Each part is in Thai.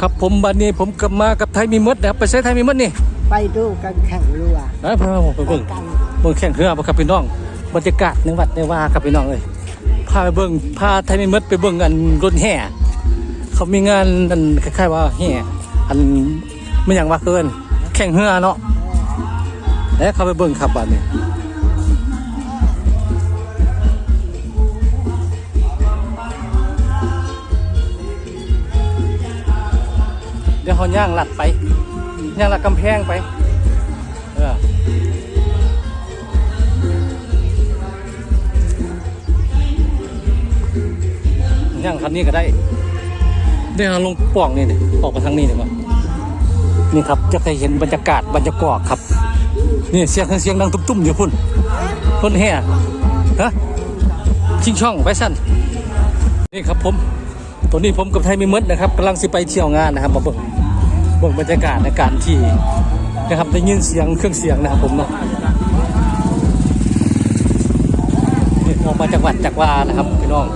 ครับผมบัดนี้ผมกลับมากับไทยมีมดนะครับไปใช้ไทยมีมดนี่ไปดูกันแข่งรัวนะพาผมไปเบิ่งเบิ่งแข่งเรือบ่ครับพี่น้องบรรยากาศในวัดในว่าครับพี่น้องเอ้ยพาไปเบิ่งพาไทยมีมดไปเบิ่งอันรถแห่เขามีงานอันคล้ายๆว่าแห่อันไม่อย่างว่าเกิน แข่งเรือเนาะแล้วเขาไปเบิ่งครับบัดนี้ ดี๋ยวเขาย่างหลัดไปย่างหลัดกำแพงไป เออย่างคันนี้ก็ได้เดี๋ยวเราลงปล่องนี่ดิออกมาทางนี้ดีกว่านี่ครับจะเคยเห็นบรรยากาศบรรยากาศครับ นี่เสียงเสียงดังตุ้มๆอยู่พุ่นพุ่นแห่ฮะชิงช่องไปสั้นนี่ครับผม ตัวนี้ผมกับไทยมีมดนะครับกำลังสิไปเที่ยวงานนะครับ มาเบิ่งเบิ่งบรรยากาศในการที่นะครับได้ยินเสียงเครื่องเสียงนะครับผมเนาะออกมาจากวัดจากวานะครับพี่น้อง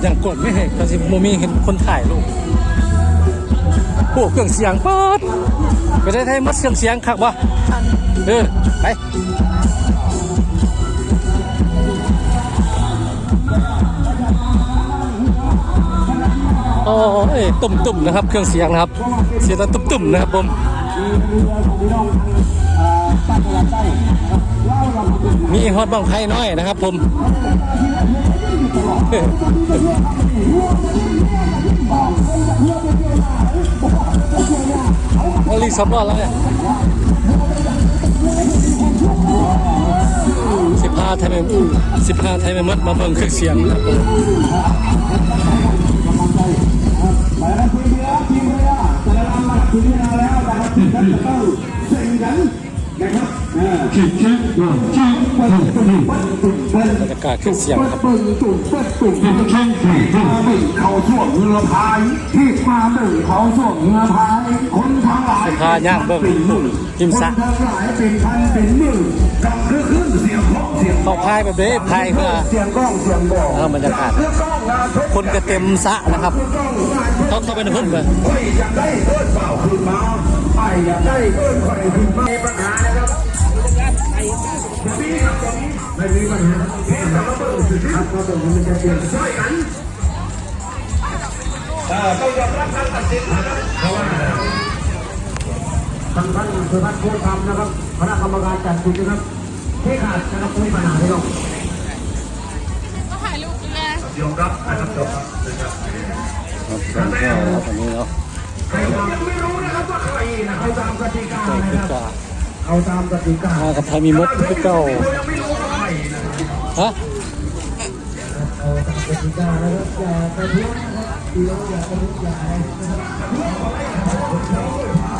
อย่างกดไม่เห็นก็สิโมมีเห็นคนถ่ายรูป โอ้เครื่องเสียงเปิดไปได้ไทยมัดเครื่องเสียงคักวะเออไปโอ้ยตุ่มตุ่มนะครับ เครื่องเสียงนะครับ เสียงตุ่มตุ่มนะครับผมมีฮอตบังไทยน้อยนะครับผม อาลีสำรอดแล้วเนี่ยสิบห้าไทยแมสิบห้าไทยแมมดมาเบิ่งเครื่องเสียงนะครับผมบรรยากาศเครื่องเสียงครับปึ้งตุ่มเปิดตุ่มแข่งแข่งมาหนึ่งเขาช่วงเงือพายที่มาหนึ่งเขาช่วงเงือพายคนทั้งหลายสิ พาย่างเบิ่งทิมคนซะทั้งหลายเป็นพันเป็นหมื่นกับเครื่องขึ้นเสียงเคาะเสียงเขาพายแบบนี้พายเพื่อเสียงกล้องเสียงบอกเออบรรยากาศเครื่องกล้องงานทุกคนก็เต็มสระนะครับกล้องงานทุกเขาเข้าไปในพุ่มเลยเฮ้ยอยากได้เอิ้นเปล่าขึ้นมาไอ้อยากได้เอิ้นใครขึ้นมามีปัญหานะครับไม่มีปัญหาเพียงแต่ว่าเปิดสิครับเราต้องมันจะเปลี่ยนช่วยกันต้องยอมรับการตัดสินนะครับเพราะว่าท่านท่านสุพัฒน์พูดคำนะครับคณะกรรมการจัดคุณนะครับที่ขาดนะครับไม่ปัญหาที่ต้องก็ถ่ายรูปเลยยอมรับนะครับยอมรับนะครับครับตอนนี้เนาะใครยังไม่รู้นะครับว่าใครนะเขาตามกติกานะครับเอาตามกติกากับไทยมีมดคือเก้าฮะเอาตามกติกานะครับอย่าไปเที่ยวนะครับเที่ยวอย่าไปลุกอย่าอะ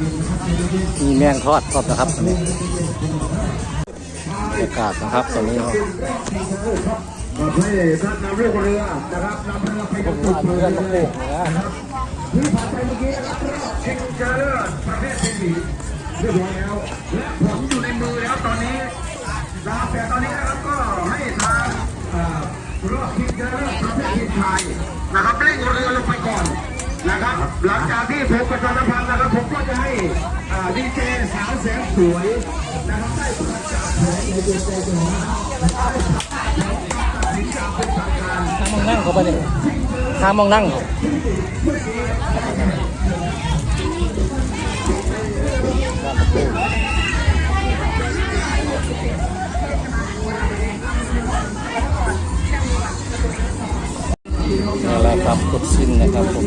มีแมงทอดทอดนะครับตอนนี้บรรยากาศนะครับตอนนี้เนาะประเภทท่านนำเรือเรือนะครับนำเรือไปกับตุกเรือนะครับที่ผ่านไปเมื่อกี้นะครับชิงชนะเลิศประเภทเป็นหมีเรียบร้อยแล้วและผลอยู่ในมือแล้วตอนนี้นะครับแต่ตอนนี้นะครับก็ให้ทางรอบชิงชนะเลิศประเภททีมชายนะครับเร่งเรือลงไปก่อนนะครับ หลังจากที่ผมประชาสัมพันธ์นะครับผมก็จะให้ดีเจ สาวแสงสวยนะครับได้ประกาศผลในดีเจของทางมองนั่งเขาไปเนี่ยทางมองนั่งเขานี่แหละครับกดสิ้นนะครับผม